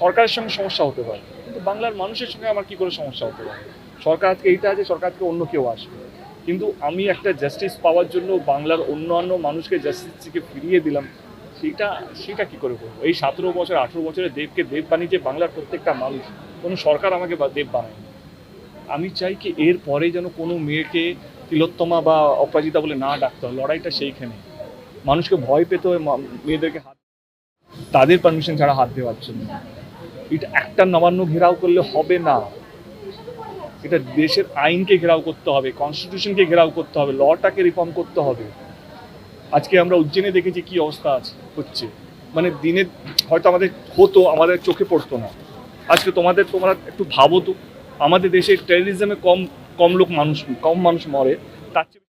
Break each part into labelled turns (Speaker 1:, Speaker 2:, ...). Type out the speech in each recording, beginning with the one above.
Speaker 1: সরকারের সঙ্গে সমস্যা হতে পারে। কিন্তু বাংলার মানুষের সঙ্গে আমার কি করে সমস্যা হতে পারে? সরকার আজকে এইটা আছে, সরকার থেকে অন্য কেউ আসবে। কিন্তু আমি একটা জাস্টিস পাওয়ার জন্য বাংলার অন্যান্য মানুষকে জাস্টিস থেকে ফিরিয়ে দিলাম সেটা সেটা কি করে করব? এই সতেরো বছর, আঠেরো বছরের দেবকে দেব বানিয়েছে বাংলার প্রত্যেকটা মানুষ। কোনো সরকার আমাকে দেব বানায়নি। আমি চাই কি এর পরে যেন কোনো মেয়েকে তিলোত্তমা বা অপরাজিতা বলে না ডাকতে হয়। লড়াইটা সেইখানে। মানুষকে ভয় পেতে হয় মেয়েদেরকে হাত তাদের পারমিশন ছাড়া হাত দেওয়ার জন্য। এটা একটা নবান্ন ঘেরাও করলে হবে না। এটা দেশের আইনকে ঘেরাও করতে হবে কনস্টিটিউশনকে ঘেরাও করতে হবে লটাকে রিফর্ম করতে হবে। আজকে আমরা উজ্জেনে দেখেছি কি অবস্থা আছে, হচ্ছে। মানে দিনে হয়তো আমাদের হতো, আমাদের চোখে পড়তো না। আজকে তোমাদের, তোমরা একটু ভাবো তো, আমাদের দেশে টেররিজমে কম কম লোক মানুষ, কম মানুষ মরে। তার চেয়ে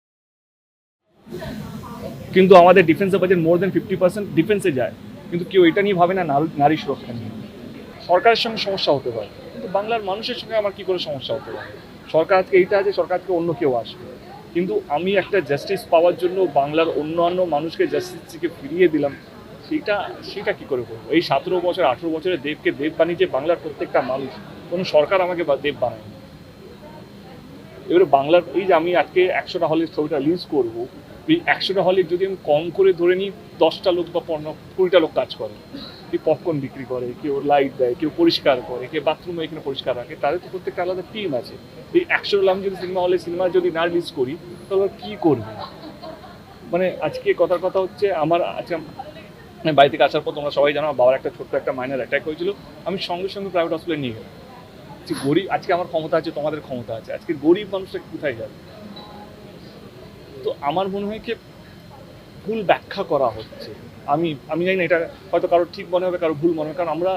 Speaker 1: কিন্তু আমাদের ডিফেন্সের budget more than fifty percent ডিফেন্সে যায়। কিন্তু কেউ এটা নিয়ে ভাবে না, নারী সুরক্ষা নিয়ে। সরকারের সঙ্গে সমস্যা হতে পারে। কিন্তু বাংলার মানুষের সঙ্গে আমার কি করে সমস্যা হতে পারে? সরকার আজকে এইটা আছে, সরকার আজকে অন্য কেউ আসবে। কিন্তু আমি একটা জাস্টিস পাওয়ার জন্য বাংলার অন্যান্য মানুষকে জাস্টিস থেকে ফিরিয়ে দিলাম সেটা সেটা কি করে করব? এই সতেরো বছর, আঠেরো বছরের দেবকে দেব বানিয়েছে বাংলার প্রত্যেকটা মানুষ। কোনো সরকার আমাকে দেব বানায়নি। এবারে বাংলার, এই যে আমি আজকে একশোটা হলের ছবিটা রিলিজ করব এই একশোটা হলে যদি আমি কম করে ধরে নিই, দশটা লোক বা পনেরো, কুড়িটা লোক কাজ করে। কেউ পপকর্ন বিক্রি করে, কেউ লাইট দেয়, কেউ পরিষ্কার করে, কেউ বাথরুমে এখানে পরিষ্কার রাখে। তাদের তো প্রত্যেকটা আলাদা টিম আছে। এই একশো আমি যদি সিনেমা হলে সিনেমা যদি না রিলিজ করি, তাহলে কী করবে? মানে আজকে কথার কথা হচ্ছে, আমার আজকে আমি বাড়ি থেকে আসার পর তোমরা সবাই জানো বাবার একটা ছোট্ট একটা মাইনার অ্যাটাক হয়েছিল। আমি সঙ্গে সঙ্গে প্রাইভেট হসপিটালে নিয়ে গেলাম। গরিব, আজকে আমার ক্ষমতা আছে, তোমাদের ক্ষমতা আছে। আজকে গরিব মানুষটা কোথায় যাবে? তো আমার মনে হয় কি ভুল ব্যাখ্যা করা হচ্ছে। আমি আমি জানি না এটা হয়তো কারও ঠিক মনে হবে, কারও ভুল মনে হবে, কারণ আমরা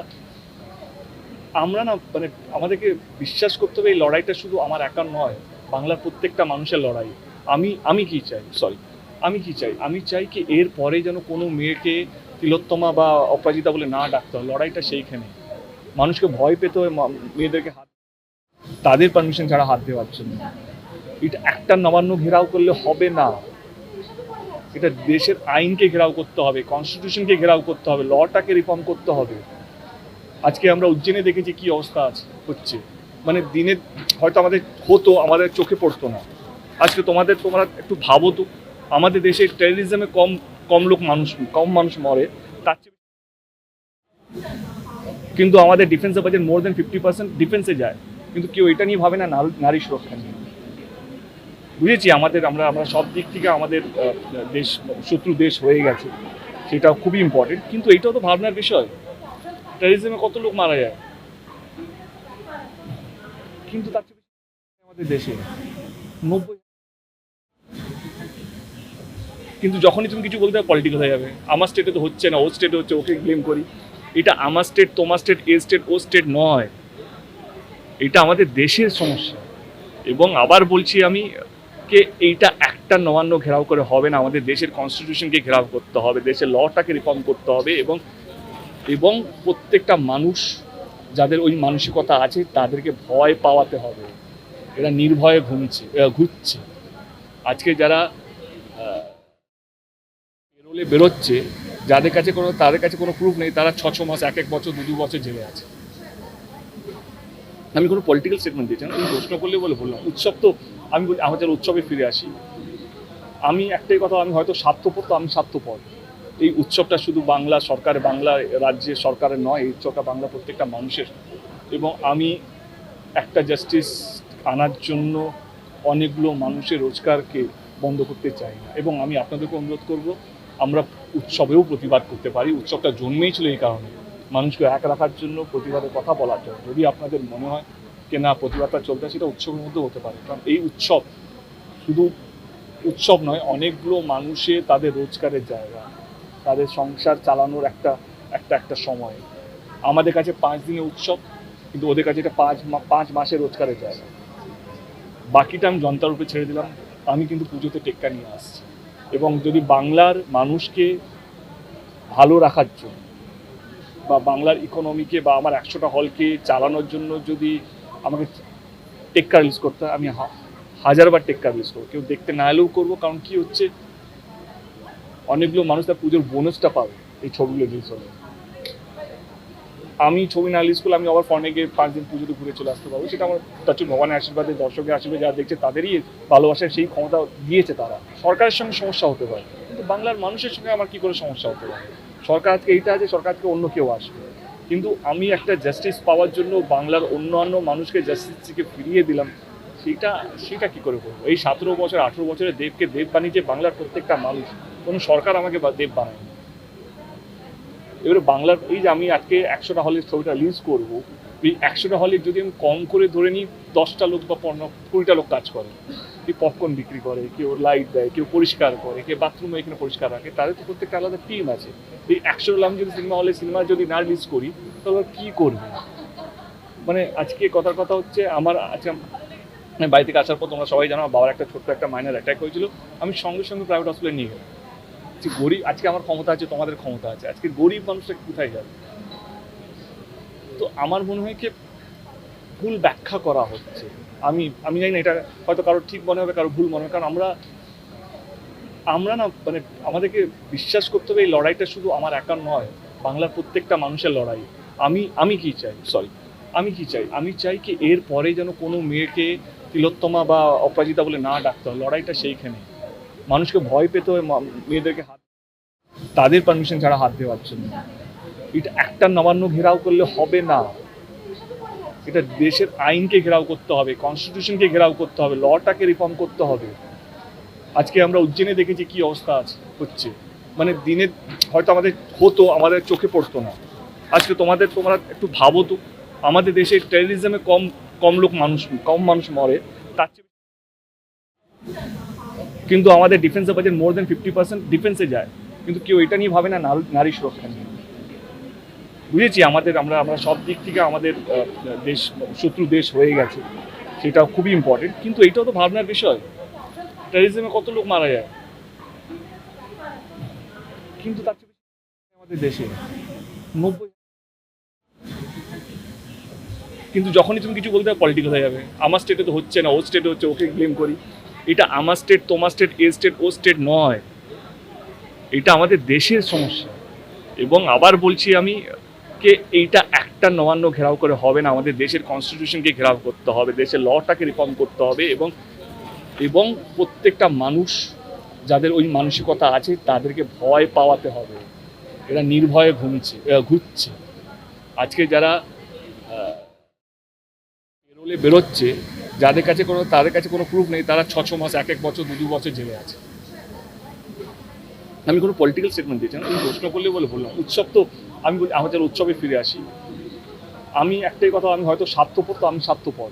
Speaker 1: আমরা না মানে আমাদেরকে বিশ্বাস করতে হবে এই লড়াইটা শুধু আমার একার নয়, বাংলার প্রত্যেকটা মানুষের লড়াই। আমি আমি কি চাই? সরি আমি কি চাই? আমি চাই কি এর পরে যেন কোনো মেয়েকে তিলোত্তমা বা অপরাজিতা বলে না ডাকতে হয়। লড়াইটা সেইখানে। মানুষকে ভয় পেতে হয় মেয়েদেরকে হাত তাদের পারমিশন ছাড়া হাত দেওয়ার জন্য। এটা একটা নবান্ন ঘেরাও করলে হবে না। এটা দেশের আইনকে ঘেরাও করতে হবে কনস্টিটিউশনকে ঘেরাও করতে হবে লটাকে রিফর্ম করতে হবে। আজকে আমরা উজ্জেনে দেখেছি কি অবস্থা আছে, হচ্ছে। মানে দিনে হয়তো আমাদের হতো, আমাদের চোখে পড়তো না। আজকে তোমাদের, তোমরা একটু ভাবো তো, আমাদের দেশে টেররিজমে কম কম লোক মানুষ, কম মানুষ মরে। তার চেয়ে কিন্তু আমাদের ডিফেন্সের budget more than fifty percent ডিফেন্সে যায়। কিন্তু কেউ এটা নিয়ে ভাবে না, নারী সুরক্ষা নিয়ে। বুঝেছি আমাদের, আমরা আমরা সব দিক থেকে আমাদের দেশ, শত্রু দেশ হয়ে গেছে। সেটা খুবই ইম্পর্টেন্ট কিন্তু এটাও তো ভাবনার বিষয়। টেরিজমে কত লোক মারা যায়? কিন্তু তার আমাদের দেশে। নব্বই কিন্তু যখনই তুমি কিছু বলতে পলিটিক্যাল হয়ে যাবে। আমার স্টেটে তো হচ্ছে না ও স্টেটে হচ্ছে, ওকে ব্লেম করি। এটা আমার স্টেট তোমার স্টেট এ স্টেট ও স্টেট নয়। এটা আমাদের দেশের সমস্যা। এবং আবার বলছি আমি কে এইটা একটা নবান্ন ঘেরাও করে হবে না, আমাদের দেশের কনস্টিটিউশনকে ঘেরাও করতে হবে, দেশের লটাকে রিফর্ম করতে হবে এবং এবং প্রত্যেকটা মানুষ যাদের ওই মানসিকতা আছে তাদেরকে ভয় পাওয়াতে হবে। এরা নির্ভয়ে ঘুমছে ঘুরছে। আজকে যারা পেরোলে বেরোচ্ছে, যাদের কাছে কোনো, তাদের কাছে কোনো প্রুফ নেই, তারা ছ ছ মাস এক এক বছর দু দু বছর জেলে আছে। আমি কোনো পলিটিক্যাল স্টেটমেন্ট দিয়েছি না প্রশ্ন করলে বলে বললাম উৎসব তো আমি বলি, আমাদের উৎসবে ফিরে আসি। আমি একটাই কথা, আমি হয়তো স্বার্থপর তো আমি স্বার্থপর। এই উৎসবটা শুধু বাংলা সরকার, বাংলা রাজ্যের সরকারের নয়, এই উৎসবটা বাংলা প্রত্যেকটা মানুষের। এবং আমি একটা জাস্টিস আনার জন্য অনেকগুলো মানুষের রোজগারকে বন্ধ করতে চাই না। এবং আমি আপনাদেরকে অনুরোধ করব, আমরা উৎসবেও প্রতিবাদ করতে পারি। উৎসবটা জন্মেই ছিল এই কারণে। মানুষকে এক রাখার জন্য প্রতিবাদের কথা বলার জন্য। যদি আপনাদের মনে হয় যে না প্রতিবাদটা চলতে সেটা উৎসবের মধ্যে হতে পারে। কারণ এই উৎসব শুধু উৎসব নয়, অনেকগুলো মানুষে তাদের রোজগারের জায়গা, তাদের সংসার চালানোর একটা একটা একটা সময়। আমাদের কাছে পাঁচ দিনের উৎসব, কিন্তু ওদের কাছে এটা পাঁচ পাঁচ মাসের রোজগারের জায়গা। বাকিটা আমি জনতার উপরে ছেড়ে দিলাম, আমি কিন্তু পুজোতে টেক্কা নিয়ে আসছি। এবং যদি বাংলার মানুষকে ভালো রাখার জন্য বা বাংলার ইকোনমিকে বা আমার একশোটা হলকে চালানোর জন্য যদি আমাকে টেক্কা রিলিজ করতে হয়, আমি হাজারবার টেক্কা রিলিজ করব। কেউ দেখতে না এলেও করব, কারণ কি হচ্ছে, অনেকগুলো মানুষ তার পুজোর বোনাসটা পাবে এই ছবিগুলো রিলিজ হলে। আমি ছবি না রিলিজ করলে আমি আবার ফর্নে গিয়ে পাঁচ দিন পুজোতে ঘুরে চলে আসতে পারব। সেটা আমার, তার ভগবানের আশীর্বাদে, দর্শকের আশীর্বাদে যারা দেখছে তাদেরই ভালোবাসার সেই ক্ষমতা দিয়েছে তারা। সরকারের সঙ্গে সমস্যা হতে পারে, কিন্তু বাংলার মানুষের সঙ্গে আমার কি করে সমস্যা হতে পারে? সরকার আজকে এইটা আছে, সরকার থেকে অন্য কেউ আসবে। কিন্তু আমি একটা জাস্টিস পাওয়ার জন্য বাংলার অন্যান্য মানুষকে জাস্টিস থেকে ফিরিয়ে দিলাম, সেটা সেটা কি করে করব এই সতেরো বছর, আঠেরো বছরে দেবকে দেব বানিয়েছে বাংলার প্রত্যেকটা মানুষ। কোনো সরকার আমাকে দেব বানায়নি। এবারে বাংলার, এই যে আমি আজকে একশোটা হলের ছবিটা রিলিজ করব, এই একশোটা হলে যদি আমি কম করে ধরে নিই, দশটা লোক বা পনেরো কুড়িটা লোক কাজ করে। কেউ পপকর্ন বিক্রি করে, কেউ লাইট দেয়, কেউ পরিষ্কার করে, কেউ বাথরুমে এখানে পরিষ্কার রাখে, তাদের তো প্রত্যেকটা আলাদা টিম আছে। এই একশো আমি যদি সিনেমা হলে সিনেমা যদি না রিলিজ করি, তাহলে কী করবে? মানে আজকে কথার কথা হচ্ছে, আমার আমি বাড়ি থেকে আসার পর তোমরা সবাই জানো, আমার বাবার একটা ছোট্ট একটা মাইনার অ্যাটাক হয়েছিল, আমি সঙ্গে সঙ্গে প্রাইভেট হসপিটালে নিয়ে গেলাম। যে গরিব, আজকে আমার ক্ষমতা আছে, তোমাদের ক্ষমতা আছে, আজকে গরিব মানুষটা কোথায় যাবে? তো আমার মনে হয় কি ভুল ব্যাখ্যা করা হচ্ছে। আমি আমি জানি না এটা হয়তো কারোর ঠিক মনে হবে কারও ভুল মনে হবে, কারণ আমরা আমরা না মানে আমাদেরকে বিশ্বাস করতে হবে এই লড়াইটা শুধু আমার একার নয়, বাংলার প্রত্যেকটা মানুষের লড়াই। আমি আমি কি চাই? সরি আমি কি চাই? আমি চাই কি এর পরে যেন কোনো মেয়েকে তিলোত্তমা বা অপরাজিতা বলে না ডাকতে হয়। লড়াইটা সেইখানে। মানুষকে ভয় পেতে হয় মেয়েদেরকে হাত, তাদের পারমিশন ছাড়া হাত দেওয়ার জন্য। এটা একটা নবান্ন ঘেরাও করলে হবে না। এটা দেশের আইনকে ঘেরাও করতে হবে কনস্টিটিউশনকে ঘেরাও করতে হবে লটাকে রিফর্ম করতে হবে। আজকে আমরা উজ্জেনে দেখেছি কি অবস্থা আছে, হচ্ছে। মানে দিনে হয়তো আমাদের হতো, আমাদের চোখে পড়তো না। আজকে তোমাদের, তোমরা একটু ভাবো তো, আমাদের দেশে টেররিজমে কম কম লোক মানুষ, কম মানুষ মরে, তার চেয়ে কিন্তু আমাদের ডিফেন্সের budget more than fifty percent ডিফেন্সে যায়। কিন্তু কেউ এটা নিয়ে ভাবে না, নারী সুরক্ষা নিয়ে। বুঝেছি, আমাদের, আমরা আমরা সব দিক থেকে আমাদের দেশ, শত্রু দেশ হয়ে গেছে। সেটা খুবই ইম্পর্টেন্ট কিন্তু এটাও তো ভাবনার বিষয়। টেরিজমে কত লোক মারা যায়? কিন্তু তার আমাদের দেশে। নব্বই কিন্তু যখনই তুমি কিছু বলতে হবে পলিটিক্যাল হয়ে যাবে। আমার স্টেটে তো হচ্ছে না ও স্টেটে হচ্ছে, ওকে ব্লেম করি। এটা আমার স্টেট তোমার স্টেট এ স্টেট ও স্টেট নয়। এটা আমাদের দেশের সমস্যা। এবং আবার বলছি আমি কে এইটা একটা নবান্ন ঘেরাও করে হবে না, আমাদের দেশের কনস্টিটিউশনকে ঘেরাও করতে হবে, দেশের লটাকে রিফর্ম করতে হবে এবং এবং প্রত্যেকটা মানুষ যাদের ওই মানসিকতা আছে তাদেরকে ভয় পাওয়াতে হবে। এরা নির্ভয়ে ঘুমছে ঘুরছে। আজকে যারা পেরোলে বেরোচ্ছে, যাদের কাছে কোনো, তাদের কাছে কোনো প্রুফ নেই, তারা ছ ছ মাস এক এক বছর দু দু বছর জেলে আছে। আমি কোনো পলিটিক্যাল স্টেটমেন্ট দিয়েছি না, তুমি প্রশ্ন করলে বলে বললাম উৎসব তো আমি বলি, আমাদের উৎসবে ফিরে আসি। আমি একটাই কথা, আমি হয়তো স্বার্থপর তো আমি স্বার্থপর।